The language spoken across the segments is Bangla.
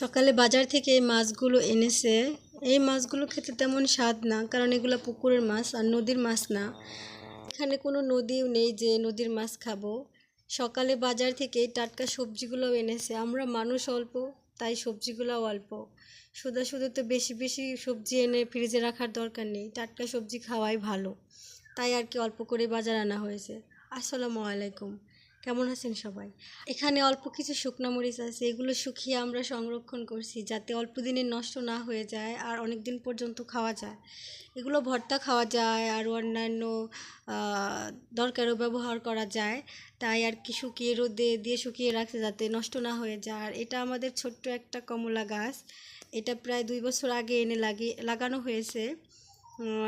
সকালে বাজার থেকে এই মাছগুলো এনেছে। এই মাছগুলো খেতে তেমন স্বাদ না, কারণ এগুলো পুকুরের মাছ আর নদীর মাছ না। এখানে কোনো নদীও নেই যে নদীর মাছ খাব। সকালে বাজার থেকে টাটকা সবজিগুলো এনেছে। আমরা মানুষ অল্প, তাই সবজিগুলোও অল্প। শুধু শুধু তো বেশি বেশি সবজি এনে ফ্রিজে রাখার দরকার নেই। টাটকা সবজি খাওয়াই ভালো। তাই আর কি অল্প করে বাজার আনা হয়েছে। আসসালামু আলাইকুম। কেমন আছেন সবাই? এখানে অল্প কিছু শুকনো মরিচ আছে, এগুলো শুকিয়ে আমরা সংরক্ষণ করছি যাতে অল্প দিনে নষ্ট না হয়ে যায় আর অনেক দিন পর্যন্ত খাওয়া যায়। এগুলো ভর্তা খাওয়া যায় আর অন্যান্য দরকারও ব্যবহার করা যায়। তাই আর কি শুকিয়ে রোদে দিয়ে শুকিয়ে রাখছে যাতে নষ্ট না হয়ে যায়। আর এটা আমাদের ছোট্ট একটা কমলা গাছ, এটা প্রায় দুই বছর আগে এনে লাগিয়ে লাগানো হয়েছে।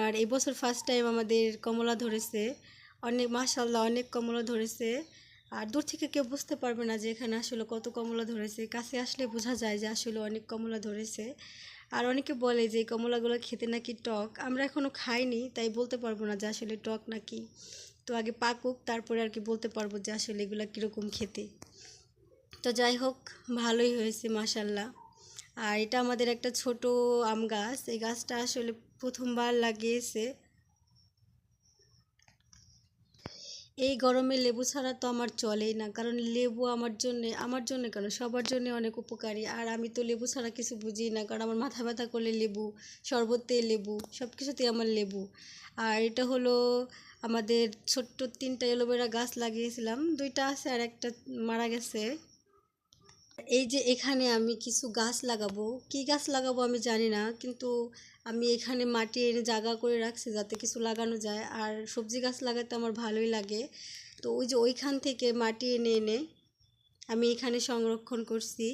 আর এই বছর ফার্স্ট টাইম আমাদের কমলা ধরেছে, অনেক মাশাল্লাহ অনেক কমলা ধরেছে। আর দূর থেকে কেউ বুঝতে পারবে না যে এখানে আসলে কত কমলা ধরেছে। কাছে আসলে বোঝা যায় যে আসলে অনেক কমলা ধরেছে। আর অনেকে বলে যে এই কমলাগুলো খেতে নাকি টক। আমরা এখনও খাইনি, তাই বলতে পারব না যে আসলে টক নাকি। তো আগে পাকুক, তারপরে আর কি বলতে পারব যে আসলে এগুলো কীরকম খেতে। তো যাই হোক, ভালোই হয়েছে মাশাল্লাহ আর এটা আমাদের একটা ছোট আম গাছ। এই গাছটা আসলে প্রথমবার লাগিয়েছে। এই গরমে লেবু ছাড়া তো আমার চলেই না। কারণ লেবু আমার জন্য আমার জন্য কেন? সবার জন্য অনেক উপকারী। আর আমি তো লেবু ছাড়া কিছু বুঝি না। কারণ আমার মাথা ব্যথা করলে লেবু, শরবতে লেবু সব কিছুতেই আমার লেবু। আর এটা হলো আমাদের ছোট্ট তিনটা এলোভেরা গাছ লাগিয়েছিলাম। দুইটা আছে আর একটা মারা গেছে। এই যে এখানে আমি কিছু গাছ লাগাবো, কি গাছ লাগাবো আমি জানি না, কিন্তু আমি এখানে মাটি এনে জায়গা করে রাখছি যাতে কিছু লাগানো যায়। আর সবজি গাছ লাগাতে আমার ভালোই লাগে। তো ওই যে ওইখান থেকে মাটি এনে এনে আমি এখানে সংরক্ষণ করছি।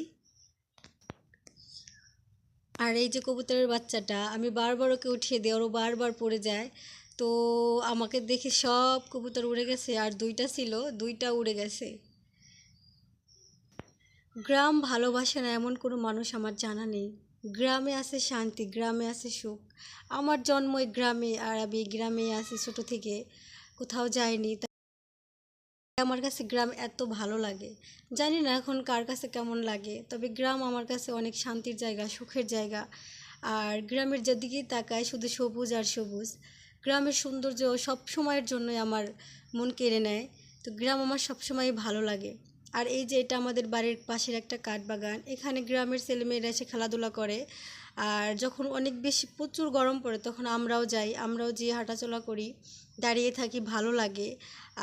আর এই যে কবুতরের বাচ্চাটা, আমি বারবার ওকে উঠিয়ে দিই, ওরও বারবার পড়ে যায়। তো আমাকে দেখে সব কবুতর উড়ে গেছে, আর দুইটা ছিল, দুইটা উড়ে গেছে। গ্রাম ভালোবাসে না এমন কোনো মানুষ আমার জানা নেই। গ্রামে আছে শান্তি, গ্রামে আছে সুখ। আমার জন্মই গ্রামে আর আমি গ্রামে আছি ছোট থেকে। কোথাও যাইনি আমার কাছে গ্রাম এত ভালো লাগে। জানি না এখন কার কাছে কেমন লাগে, তবে গ্রাম আমার কাছে অনেক শান্তির জায়গা, সুখের জায়গা। আর গ্রামের যেদিকেই তাকায় শুধু সবুজ আর সবুজ। গ্রামের সৌন্দর্য সব সময়ের জন্যই আমার মন কেড়ে নেয়। তো গ্রাম আমার সবসময় ভালো লাগে। আর এই যে এটা আমাদের বাড়ির পাশের একটা কাঠবাগান এখানে গ্রামের ছেলেমেয়েরা এসে খেলাধুলা করে। আর যখন অনেক বেশি প্রচুর গরম পড়ে, তখন আমরাও যাই, আমরাও যেয়ে হাঁটাচলা করি, দাঁড়িয়ে থাকি, ভালো লাগে।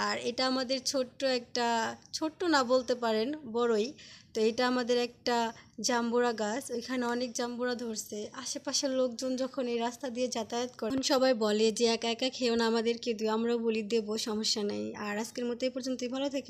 আর এটা আমাদের ছোট্ট একটা, ছোট্ট না বলতে পারেন, বড়ই। তো এটা আমাদের একটা জাম্বুরা গাছ, ওইখানে অনেক জাম্বুরা ধরছে। আশেপাশের লোকজন যখন এই রাস্তা দিয়ে যাতায়াত করে, তখন সবাই বলে যে, একা একা খেয়েও না আমাদেরকে দিও আমরাও বলি, দেবো, সমস্যা নেই। আর আজকের মতো এই পর্যন্তই, ভালো থেকে